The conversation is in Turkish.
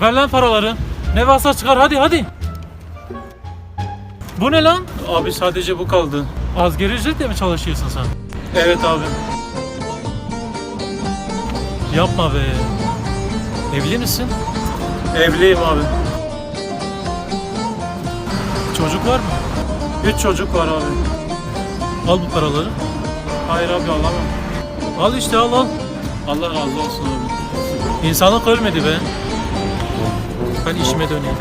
Ver lan paraları. Ne varsa çıkar hadi hadi. Bu ne lan? Abi sadece bu kaldı. Asgari ücretle mi çalışıyorsun sen? Evet abi. Yapma be. Evli misin? Evliyim abi. Çocuk var mı? Üç çocuk var abi. Al bu paraları. Hayır abi alamam. Al işte al al. Allah razı olsun abi. İnsanlık ölmedi be. Hadi işime döneyim.